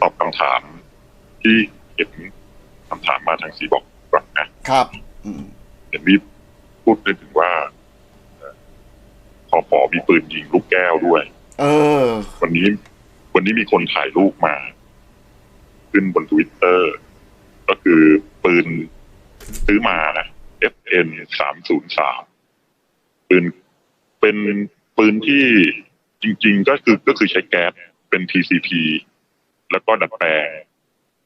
ตอบคำถาม ที่เห็นคำถามมาทางสีบอกก่อนนะครับอืมเห็นวิพูดได้ถึงว่าเอ่อพอปอมีปืนยิงลูกแก้วด้วย เออ วันนี้ วันนี้มีคนถ่ายรูปมา ขึ้นบนทวิตเตอร์ ก็คือปืนซื้อมานะ FN สามศูนย์สามปืนเป็นปืนที่จริง ๆ ก็คือก็คือใช้แก๊สเป็น TCP แล้วก็ดัดแปลง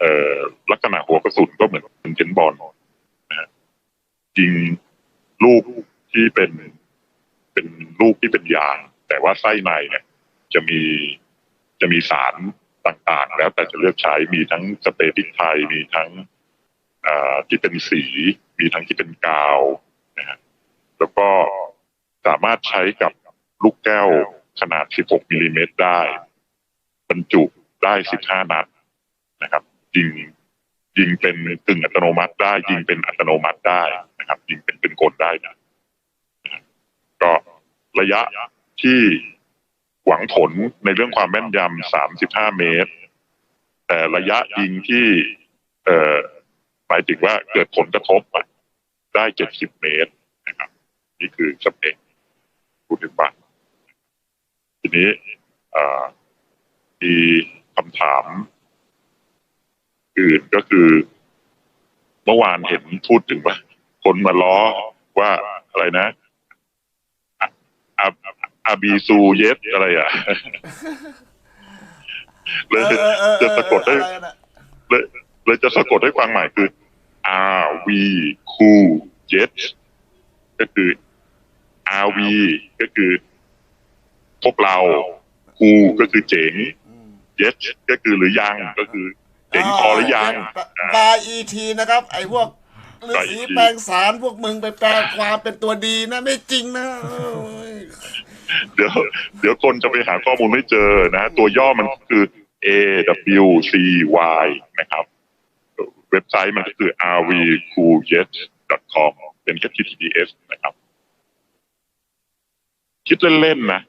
เอ่อลักษณะหัวกระสุนก็เหมือนเป็นเทนบอลนะฮะยิงลูกที่เป็นเป็นลูกที่เป็นยาง แต่ว่าไส้ในเนี่ย จะมีจะมีสารต่างๆ แล้วแต่จะเลือกใช้มีทั้งสเปรย์พริกไทยมีทั้งอ่าที่เป็นสี มีทั้งที่เป็นกาวนะฮะแล้วก็สามารถใช้กับลูกแก้วขนาด 16มิลลิเมตรได้ บรรจุ ได้15นัดนะครับ ยิงยิงเป็นกึ่งอัตโนมัติได้ ยิงเป็นอัตโนมัติได้นะครับ ยิงเป็นเป็นกลได้นะก็ระยะที่หวังผลในเรื่องความแม่นยำ35เมตร แต่ระยะยิงที่ เอ่อหมายถึงว่าเกิดผลกระทบอะได้70เมตรนะครับ นี่คือสเปคพูดถึงบ้านทีนี้ อ่อมี คำถามอื่นก็คือ เมื่อวานเห็นพูดถึงว่าคนมาล้อว่าอะไรนะอาอาบีซูเยสอะไรอะเลยเออเออเออจะสะกดให้อะไรนะเลยเลยจะสะกดให้ความหมายคือ R V cool jet ก็คือ R V ก็คือพวกเรา cool ก็คือเจ๋ง อืม jet ก็คือหรือยังก็คือเจ๋งพอหรือยังบาอีทีนะครับ ไอ้พวกฤาษี BAET แปลงสารพวกมึงไปแปลความเป็นตัวดีนะไม่จริงนะเอ้ยเดี๋ยวเดี๋ยวคนจะไปหาข้อมูลไม่เจอนะ ตัวย่อมันคือ A W C Y นะครับ เว็บไซต์มันก็คือ rvcooljet.com เป็นแค่ TTPS นะครับ คิดเล่นๆนะ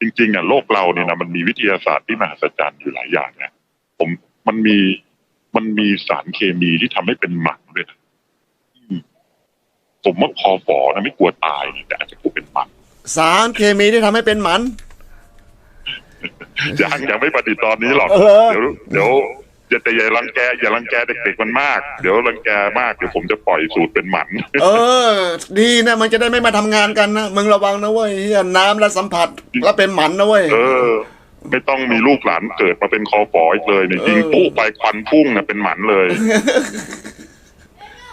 จริง ๆอะโลกเราเนี่ยนะมันมีวิทยาศาสตร์ที่มหัศจรรย์อยู่หลายอย่างนะผมมันมีมันมีสารเคมีที่ทำให้เป็นหมันด้วยนะอืมผมว่าพอฝอนะไม่กลัวตายนะแต่อาจจะกลัวเป็นหมัน สารเคมีที่ทำให้เป็นหมันยังยังไม่ประดิษฐ์ตอนนี้หรอกเออเดี๋ยวเดี๋ยว อย่าแต่อย่ารังแกอย่ารังแกเด็กๆมันมาก เดี๋ยวรังแกมากเดี๋ยวผมจะปล่อยสูตรเป็นหมัน เออ ดีนะมันจะได้ไม่มาทำงานกันนะมึงระวังนะเว้ยเหี้ยน้ำและสัมผัสแล้วเป็นหมันนะเว้ย เออ ไม่ต้องมีลูกหลานเกิดมาเป็นคอฝออีกเลยเนี่ยเออยิงปุ๊ไปควันพุ่งนะเป็นหมันเลย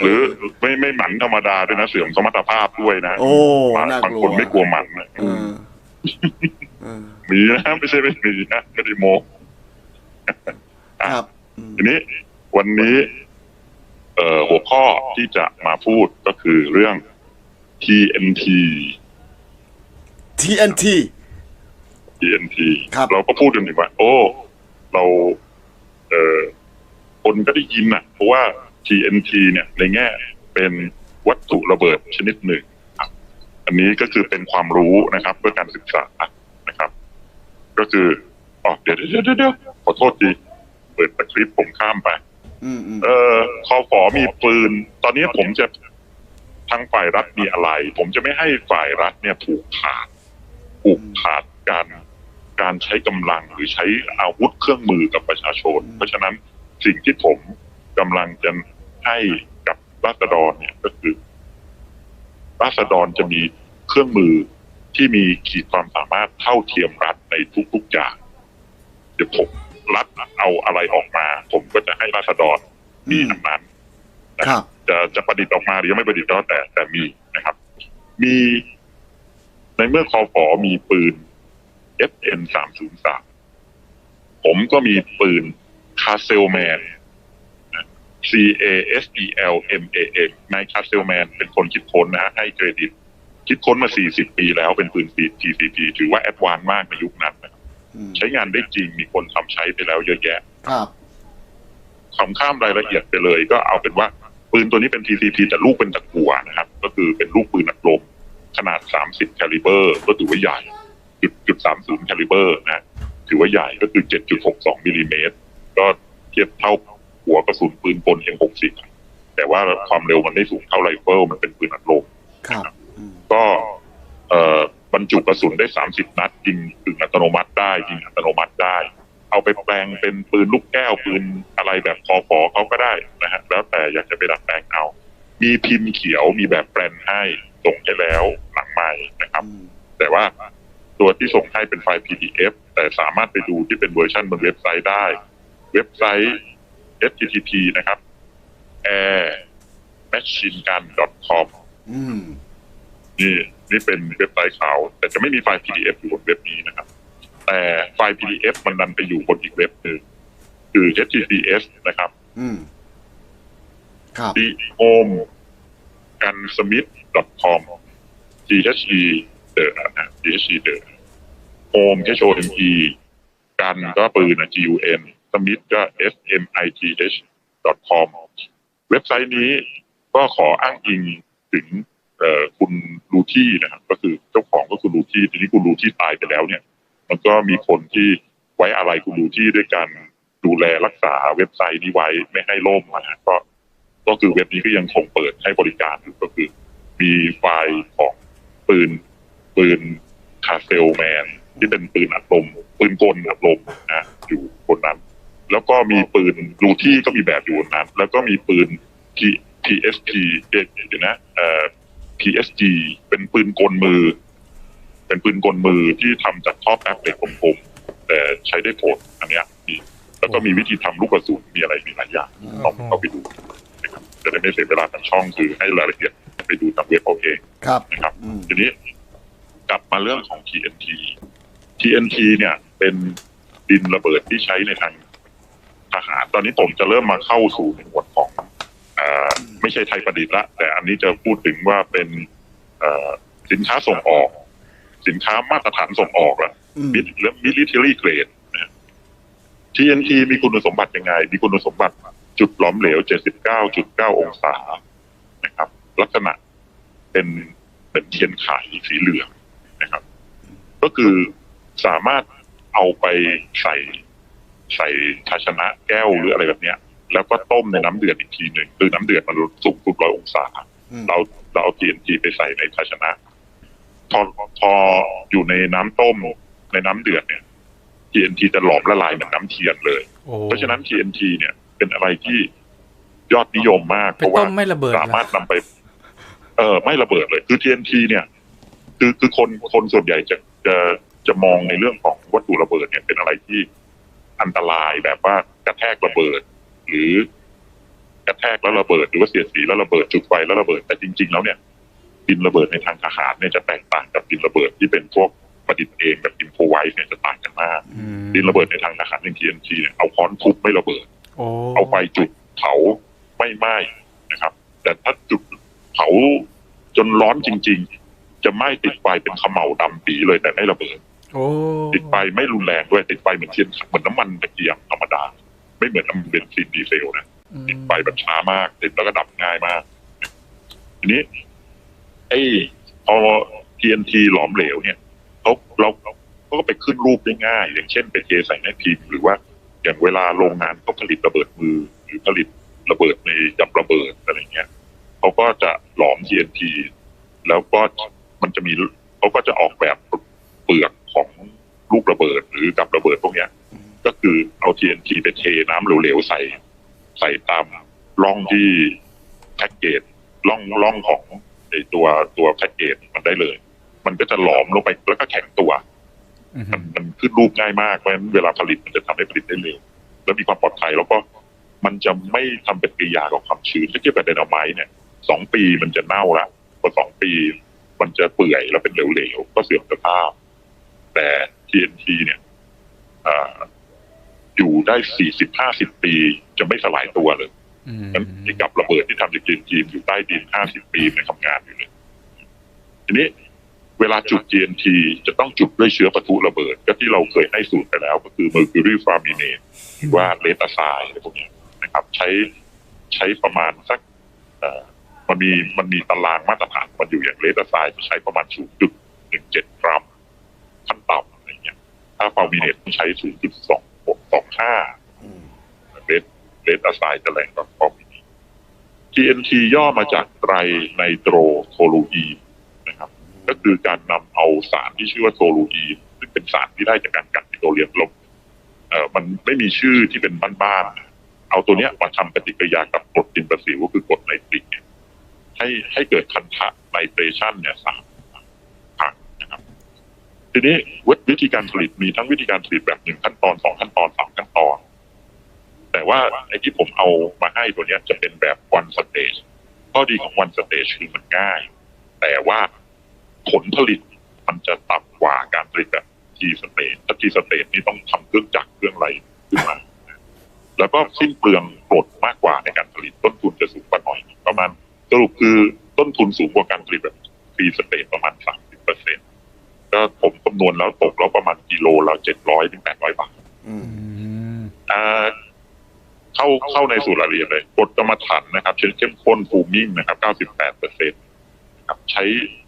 หรือไม่ไม่หมันธรรมดาด้วยนะเสื่อมสมรรถภาพด้วยนะโอ้บางน่าบางกลัวคนไม่กลัวหมันนะเออเออมีนะไม่ใช่ไม่มีนะไม่ได้โม ครับอืม ทีนี้วันนี้เอ่อหัวข้อที่จะมาพูดก็คือเรื่อง TNT TNT TNT ครับเราก็พูดกันถึงว่า โอ้ เรา เอ่อคนก็ได้ยินนะเพราะว่า TNT เนี่ยในแง่เป็นวัตถุระเบิดชนิดหนึ่งครับอันนี้ก็คือเป็นความรู้นะครับ เพื่อการศึกษานะครับ ก็คืออ๋อเดี๋ยวเดี๋ยวเดี๋ยวเดี๋ยวขอโทษที เปิดสคริปต์ผมข้ามไปอืมอืมเออคอฝอมีปืน ตอนนี้ผมจะทางฝ่ายรัฐมีอะไร ผมจะไม่ให้ฝ่ายรัฐเนี่ยผูกขาดผูกขาดการการใช้กำลังหรือใช้อาวุธเครื่องมือกับประชาชน เพราะฉะนั้นสิ่งที่ผมกำลังจะให้กับราษฎรเนี่ยก็คือ ราษฎรจะมีเครื่องมือที่มีขีดความสามารถเท่าเทียมรัฐในทุกๆอย่างเดี๋ยวผม รัฐเอาอะไรออกมา ผมก็จะให้ราษฎรมีอันนั้นครับ จะจะประดิษฐ์ออกมาหรือยังไม่ประดิษฐ์ก็แต่แต่มีนะครับ มีในเมื่อคอฟอมีปืน FN สามศูนย์สามผมก็มีปืนคาเซลแมน C A S E L M A N นายคาเซลแมนเป็นคนคิดค้นนะฮะให้เครดิต คิดค้นมา 40 ปีแล้วเป็นปืน TCP ถือว่าแอดวานซ์มากในยุคนั้นนะครับอืม ใช้งานได้จริงมีคนทำใช้ไปแล้วเยอะแยะครับคำข้ามรายละเอียดไปเลย ก็เอาเป็นว่าปืนตัวนี้เป็น TCP แต่ลูกเป็นตะกั่วนะครับ ก็คือเป็นลูกปืนอัดลมขนาด 30คาลิเบอร์ ก็ถือว่าใหญ่จุดจุด30คาลิเบอร์นะถือว่าใหญ่ก็คือ7.62มิลลิเมตรก็ทียบเท่าหัวกระสุนปืนกล M60 แต่ว่าความเร็วมันไม่สูงเท่าไรเฟิลมันเป็นปืนอัดลมครับอืมก็เอ่อบ รรจุกระสุนได้30นัดยิงกึ่งอัตโนมัติได้ยิงอัตโนมัติได้ เอาไปแปลงเป็นปืนลูกแก้วปืนอะไรแบบคอฟอเขาก็ได้นะฮะแล้วแต่อยากจะไปดัดแปลงเอา มีพิมพ์เขียวมีแบบแปลนให้ส่งให้แล้วหลังใหม่นะครับอืมแต่ว่าตัวที่ส่งให้เป็นไฟล์ PDF แต่สามารถไปดูที่เป็นเวอร์ชันบนเว็บไซต์ได้ เว็บไซต์ http นะครับ airmachinegun.com อืม นี่นี่เป็นเว็บไซต์เขาแต่จะไม่มีไฟล์ PDF อยู่บนเว็บนี้นะครับ แต่ไฟล์ PDF มันดันไปอยู่บนอีกเว็บหนึ่งคือ https นะครับ อืมครับ d home gunsmith com the the นะ the the home h o m e กันก็ปืนนะ g u n smith ก็ s m i t h com เว็บไซต์นี้ก็ขออ้างอิงถึงเอ่อ คุณลูที่นะครับ ก็คือเจ้าของก็คือลูที่ทีนี้คุณลูที่ตายไปแล้วเนี่ย มันก็มีคนที่ไว้อะไรคุณลูที่ด้วยการดูแลรักษาเว็บไซต์นี้ไว้ไม่ให้ล่มนะฮะก็ ก็คือเว็บนี้ก็ยังคงเปิดให้บริการอยู่ก็คือ มีไฟล์ของปืนปืนคาเซลแมนที่เป็นปืนอัดลมปืนกลอัดลมนะอยู่บนนั้น แล้วก็มีปืนรูที่ก็มีแบบอยู่บนนั้น แล้วก็มีปืน P PSP เอ๊ะเดี๋ยวนะเอ่อ PSG เป็นปืนกลมือ เป็นปืนกลมือที่ทำจากท่อแป๊บเหล็กกลมๆแต่ใช้ได้ผลอันเนี้ยมีแล้วก็มีวิธีทำลูกกระสุนมีอะไรมีหลายอย่างลองเข้าไปดูนะครับจะได้ไม่เสียเวลาทางช่องคือให้รายละเอียดไปดูทางเว็บเอาเองครับนะครับอืมทีนี้กลับมาเรื่องของ TNT TNT เนี่ย เป็นดินระเบิดที่ใช้ในทางทหาร ตอนนี้ผมจะเริ่มมาเข้าสู่ในหมวดของเออ ไม่ใช่ไทยประดิษฐ์ละ แต่อันนี้จะพูดถึงว่าเป็นเอ่อสินค้าส่งออก สินค้ามาตรฐานส่งออกละอืมมิลมิลิเทอรี่เกรด TNT มีคุณสมบัติยังไง มีคุณสมบัติจุดหลอมเหลว 79.9 องศานะครับ ลักษณะเป็นเป็นเทียนไขสีเหลืองนะครับ ก็คือสามารถเอาไปใส่ใส่ภาชนะแก้วหรืออะไรแบบเนี้ย แล้วก็ต้มในน้ำเดือดอีกทีหนึ่งคือน้ำเดือดมันสูงสุดร้อยองศาอืมเราเราเอา TNT ไปใส่ในภาชนะ พอพออยู่ในน้ำต้มในน้ำเดือดเนี่ย TNT จะหลอมละลายเหมือนน้ำเทียนเลยโอ้เพราะฉะนั้น TNT เนี่ย เป็นอะไรที่ยอดนิยมมากไปเพราะว่าต้มไม่ระเบิดสามารถเหอนำไป เออไม่ระเบิดเลย คือ TNT เนี่ย คือคือคนคนส่วนใหญ่จะจะจะมองในเรื่องของวัตถุระเบิดเนี่ยเป็นอะไรที่อันตรายแบบว่ากระแทกระเบิด หรือกระแทกแล้วระเบิดหรือว่าเสียดสีแล้วระเบิดจุดไฟแล้วระเบิดแต่จริง ๆ แล้วเนี่ยดินระเบิดในทางทหารเนี่ยจะแตกต่างกับดินระเบิดที่เป็นพวกประดิษฐ์เองแบบอินโฟไวส์เนี่ยจะต่างกันมากอืมดินระเบิดในทางทหารอย่าง TNT เนี่ยเอาค้อนทุบไม่ระเบิดโอ้เอาไฟจุดเผาไม่ไหม้นะครับ แต่ถ้าจุดเผาจนร้อนจริง ๆ จะไหม้ติดไฟเป็นเขม่าวดำปีเลยแต่ไม่ระเบิดโอ้ติดไฟไม่รุนแรงด้วยติดไฟเหมือนเทียนเหมือนน้ำมันตะเกียงธรรมดา ไม่เหมือนน้ำมันเบนซินดีเซลนะอืมติดไฟแบบช้ามากติดแล้วก็ดับง่ายมาก ทีนี้ ไอ้พอ TNT หลอมเหลวเนี่ยเขาเราเขาก็ไปขึ้นรูปได้ง่าย อย่างเช่นไปเทใส่ในพิมพ์หรือว่าอย่างเวลาโรงงานเขาผลิตระเบิดมือ หรือผลิตระเบิดในกับระเบิดอะไรเงี้ยเขาก็จะหลอม TNT แล้วก็มันจะมีเขาก็จะออกแบบเปลือกของลูกระเบิดหรือกับระเบิดพวกเนี้ย ก็คือเอา TNT ไปเทน้ำเหลวๆใส่ ใส่ตามร่องที่แพ็กเกจร่องร่องของไอตัวตัวแพ็กเกจมันได้เลย มันก็จะหลอมลงไปแล้วก็แข็งตัวอืมมันมันขึ้นรูปง่ายมากเพราะฉะนั้นเวลาผลิตมันจะทำให้ผลิตได้เร็วแล้วมีความปลอดภัยแล้วก็มันจะไม่ทำเป็นปฏิกิริยากับความชื้นถ้าเทียบกับไดนาไมต์เนี่ยสองปีมันจะเน่าละพอสองปี มันจะเปื่อยแล้วเป็นเหลวๆก็เสื่อมสภาพ แต่ TNT เนี่ย อ่าอยู่ได้สี่สิบห้าสิบปี จะไม่สลายตัวเลยอืมนั้นไอ้กับระเบิดที่ทำจาก TNT อยู่ใต้ดินห้าสิบปีมันทำงานอยู่เลย ทีนี้เวลาจุด TNT จะต้องจุดด้วยเชื้อปะทุระเบิด ก็ที่เราเคยให้สูตรไปแล้ว ก็คือ mercury flammate หรือว่าเลตาไซอะไรพวกเนี้ยนะครับ ใช้ใช้ประมาณสักเอ่อมันมีมันมีตารางมาตรฐานมันอยู่อย่างเลตาไซจะใช้ประมาณ 0.17 กรัมขั้นต่ำอะไรเงี้ย ถ้าฟาร์มิเนตต้องใช้ 0.225อืม red red aside แถลง .com TNT ย่อมาจากไตรไนโตรโทลูอีนนะครับ ก็คือการนำเอาสารที่ชื่อว่าโทลูอีนซึ่งเป็นสารที่ได้จากการกัดปิโตรเลียมลมเอ่อมันไม่มีชื่อที่เป็นบ้านๆ เอาตัวเนี้ยมาทำปฏิกิริยากับกรดดินประสิวก็คือกรดไนตริกเนี่ยให้ให้เกิดคันทะไนเตรชันเนี่ยสามครั้งนะครับ ทีนี้วิธีการผลิตมีทั้งวิธีการผลิตแบบหนึ่งขั้นตอนสองขั้นตอนสามขั้นตอน แต่ว่าไอ้ที่ผมเอามาให้ตัวเนี้ยจะเป็นแบบ one stage ข้อดีของ one stage คือมันง่าย แต่ว่าผลผลิตมันจะต่ำกว่าการผลิตแบบ T stage ถ้า T stage นี่ต้องทำเครื่องจักรเครื่องอะไรขึ้นมา แล้วก็สิ้นเปลืองกรดมากกว่าในการผลิตต้นทุนจะสูงกว่าหน่อยประมาณสรุปคือต้นทุนสูงกว่าการผลิตแบบ T stage ประมาณ30เปอร์เซ็นต ก็ผมคำนวณแล้วตกแล้วประมาณกิโลละ700ถึง800บาทอืมอืมอ่าเข้าเข้าในสู่รายละเอียดเลยกรดกรรมฐานนะครับเช่นเข้มข้นฟูมิ่งนะครับ98เปอร์เซ็นต์ครับใช้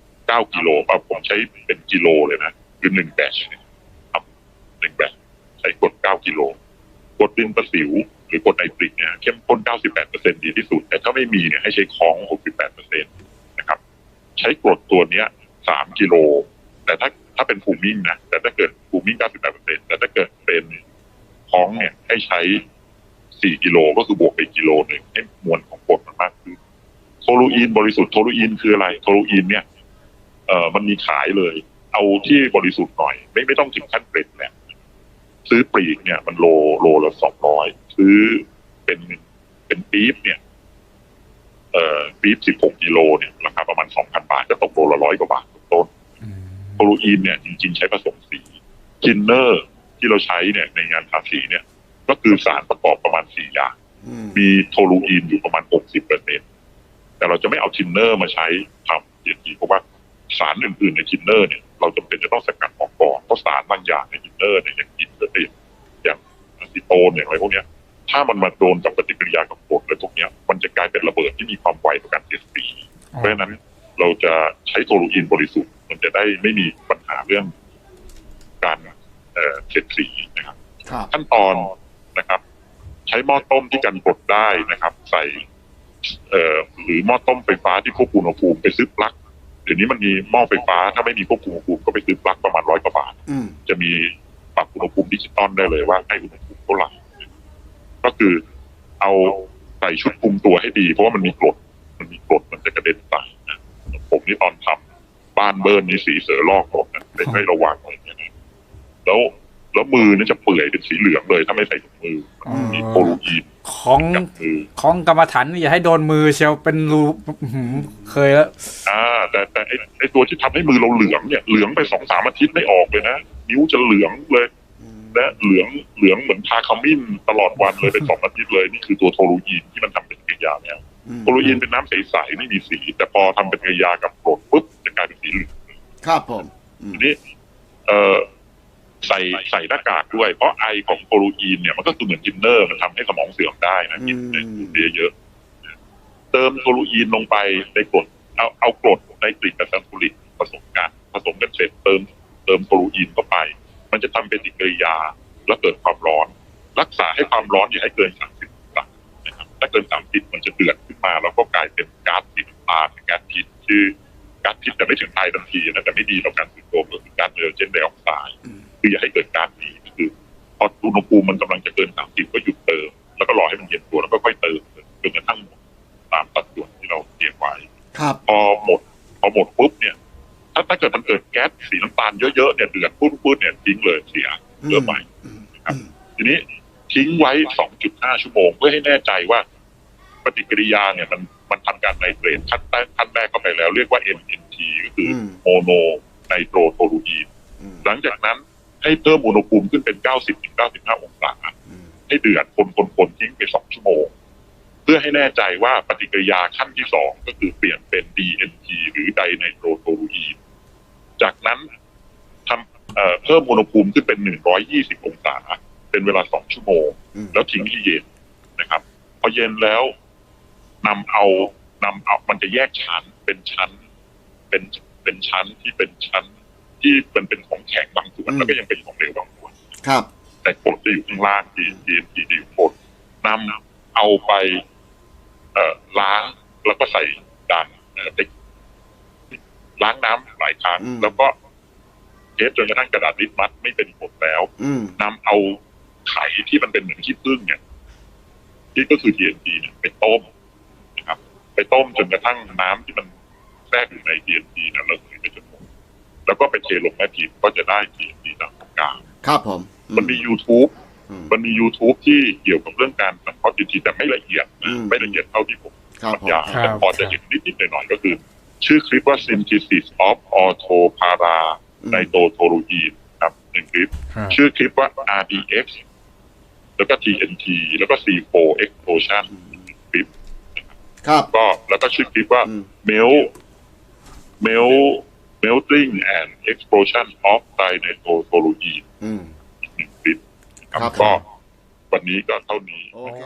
9กิโลป่ะผมใช้เป็นกิโลเลยนะคือหนึ่งแบชครับหนึ่งแบชใช้กรด9กิโลกรดดินประสิว หรือกรดไนตริกเนี่ยเข้มข้น98เปอร์เซ็นต์ดีที่สุด แต่ถ้าไม่มีเนี่ยให้ใช้คล้อง68เปอร์เซ็นต์นะครับ ใช้กรดตัวเนี้ย3กิโล แต่ถ้าถ้าเป็นฟูมิ่งนะแต่ถ้าเกิดฟูมิ่ง98เปอร์เซ็นต์แต่ถ้าเกิดเป็นท้องเนี่ยให้ใช้4กิโลก็คือบวกไปกิโลหนึ่งให้มวลของกรดมันมากขึ้นโทลูอีนบริสุทธิ์โทลูอีนคืออะไรโทลูอีนเนี่ยเอ่อมันมีขายเลย เอาที่บริสุทธิ์หน่อย ไม่ไม่ต้องถึงขั้นเกล็ดแหละซื้อปลีกเนี่ย มันโลโลละสองร้อยซื้อเป็นเป็นปี๊บเนี่ย เอ่อปี๊บสิบหกกิโลเนี่ยราคาประมาณสองพันบาทก็ตกโลละร้อยกว่าบาท ต้นอืมโทลูอีนเนี่ยจริง ๆ ใช้ผสมสีทินเนอร์ที่เราใช้เนี่ยในงานทาสีเนี่ย ก็คือสารประกอบประมาณสี่อย่างอืมมีโทลูอีนอยู่ประมาณหกสิบเปอร์เซ็นแต่เราจะไม่เอาทินเนอร์มาใช้ทำเดียดีเพราะว่าสารอื่นๆในทินเนอร์เนี่ยเราจำเป็นจะต้องสกัดออกก่อนเพราะสารบางอย่างในทินเนอร์เนี่ยอย่างกินก็ติดอย่างอะซิโตนอย่างอะไรพวกเนี้ยถ้ามันมาโดนกับปฏิกิริยากับกรดอะไรพวกเนี้ย มันจะกลายเป็นระเบิดที่มีความไวต่อการเสียดสีเพราะฉะนั้น เราจะใช้โทลูอีนบริสุทธิ์ มันจะได้ไม่มีปัญหาเรื่องการเอ่อเสียดสีนะครับครับ ขั้นตอนนะครับ ใช้หม้อต้มที่กันกรดได้นะครับ ใส่เอ่อหรือหม้อต้มไฟฟ้าที่ควบคุมอุณหภูมิไปซื้อปลั๊กเดี๋ยวนี้มันมีหม้อไฟฟ้าถ้าไม่มีควบคุมอุณหภูมิก็ไปซื้อปลั๊กประมาณร้อยกว่าบาทอืมจะมีปรับอุณหภูมิดิจิตอลได้เลยว่าให้อุณหภูมิเท่าไหร่ก็คือเอาใส่ชุดคุมตัวให้ดี เพราะว่ามันมีกรดมันมีกรดมันจะกระเด็นใส่นะ ผมนี่ตอนทำบ้านเบิร์นนี่สีเสือลอกกรดนะไม่ไม่ระวังอะไรอย่างเงี้ยนะแล้วแล้วมือเนี่ยจะเปื่อยเป็นสีเหลืองเลย ถ้าไม่ใส่ถุงมือมันมีโทลูอีนของกับมือของกรรมฐานนี่อย่าให้โดนมือเชียวเป็นรูอื้อหือเคยแล้วอ่า แต่แต่ไอไอตัวที่ทำให้มือเราเหลืองเนี่ยเหลืองไปสองสามอาทิตย์ไม่ออกเลยนะนิ้วจะเหลืองเลยและเหลืองเหลืองเหมือนทาขมิ้นตลอดวันเลยเป็นสองอาทิตย์เลย นี่คือตัวโทลูอีนที่มันทำเป็นกิริยาเนี่ย อืมโทลูอีนเป็นน้ำใสๆไม่มีสี แต่พอทำเป็นกิริยากับกรดปุ๊บจะกลายเป็นสีเหลืองครับผมอืมทีนี้เอ่อใส่ใส่หน้ากากด้วย เพราะไอของโทลูอีนเนี่ยมันก็คือเหมือนทินเนอร์มันทำให้สมองเสื่อมได้นะกินในเยอะๆเติมโทลูอีนลงไปในกรดเอาเอากรดในกริกกับซัลฟูริกผสมกันผสมกันเสร็จเติมเติมโทลูอีนเข้าไป มันจะทำเป็นปฏิกิริยา แล้วเกิดความร้อน รักษาให้ความร้อนอย่าให้เกิน30องศานะครับถ้าเกิน30มันจะเดือดขึ้น มาแล้วก็กลายเป็นก๊าซสีน้ำตาลเป็นก๊าซพิษชื่อก๊าซพิษแต่ไม่ถึงตายทันทีนะแต่ไม่ดีต่อการสืบโตก็คือก๊าซไนโตรเจนไดออกไซด์คืออย่าให้เกิดก๊าซนี้ก็คือพออุณหภูมิมันกำลังจะเกิน30ก็หยุดเติม แล้วก็รอให้มันเย็นตัวแล้วก็ค่อยเติมจนกระทั่งหมดตามสัดส่วนที่เราเตรียมไว้ครับพอหมดพอหมดปุ๊บเนี่ย ถ้าถ้าเกิดมันเกิดแก๊สสีน้ำตาลเยอะๆเนี่ยเดือดปุ้นๆเนี่ยทิ้งเลยเสียเริ่มใหม่อืมครับทีนี้ทิ้งไว้ 2.5 ชั่วโมง เพื่อให้แน่ใจว่าป ฏิกิริยาเนี่ยมันมันทำการไนเตรตขั้นแรกขั้นแรกเข้าไปแล้ว เรียกว่า MNT ก็คืออมโมโนไนโตรโทลูอีนอืมหลังจากนั้นให้เพิ่มอุณหภูมิขึ้นเป็น 90-95 องศาอืมให้เดือดคนคนคนทิ้งไป 2 ชั่วโมง เพื่อให้แน่ใจว่าปฏิกิริยาขั้นที่ 2 ก็คือเปลี่ยนเป็น DNT หรือไดไนโตรโทลูอีนจากนั้นทำเอ่อเพิ่มอุณหภูมิขึ้นเป็น 120 องศา เป็นเวลา 2 ชั่วโมงอืมแล้วทิ้งให้เย็นนะครับ พอเย็นแล้ว นำเอานำเอามันจะแยกชั้นเป็นชั้น เป็นเป็นชั้นที่เป็นชั้น ที่เป็นเป็นของแข็งบางส่วนแล้วก็ยังเป็นของเหลวบางส่วนครับ แต่กรดจะอยู่ข้างล่างที่ที่ที่จะอยู่บนนนำเอาไป เอ่อล้างแล้วก็ใส่ด่านเอ่อไปล้างน้ำหลายครั้งอืมแล้วก็เทสจนกระทั่งกระดาษลิตมัสไม่เป็นผลแล้วอืมนำเอาไข่ที่มันเป็นเหมือนขี้ผึ้งเนี่ยที่ก็คือ TNT เนี่ยไปต้มนะครับ ไปต้มจนกระทั่งน้ำที่มันแทรกอยู่ใน TNT เนี่ยระเหยไปจนหมดแล้วก็ไปเทลงแม่พิมพ์ก็จะได้ TNT จากตรงกลางครับผมอืมันมี YouTube อืมมันมี YouTube ที่เกี่ยวกับเรื่องการสังเคราะห์ TNT แต่ไม่ละเอียดอืนะมไม่ละเอียดเท่าที่ผมครับบรรผมยายครับแต่พอจะเห็นนิดๆหน่อยๆก็คือ ชื่อคลิปว่า synthesis of auto para อืมไนโตโทลูอีนครับหนึ่งคลิปครับชื่อคลิปว่า RDX แล้วก็ TNT แล้วก็ C4 explosion คลิป ครับ ก็แล้วก็ชื่อคลิปว่าอืม melt melt melting and explosion of dinitrotoluene อืมอีกหนึ่งคลิปนะครับครับ ก็วันนี้ก็เท่านี้ โอเค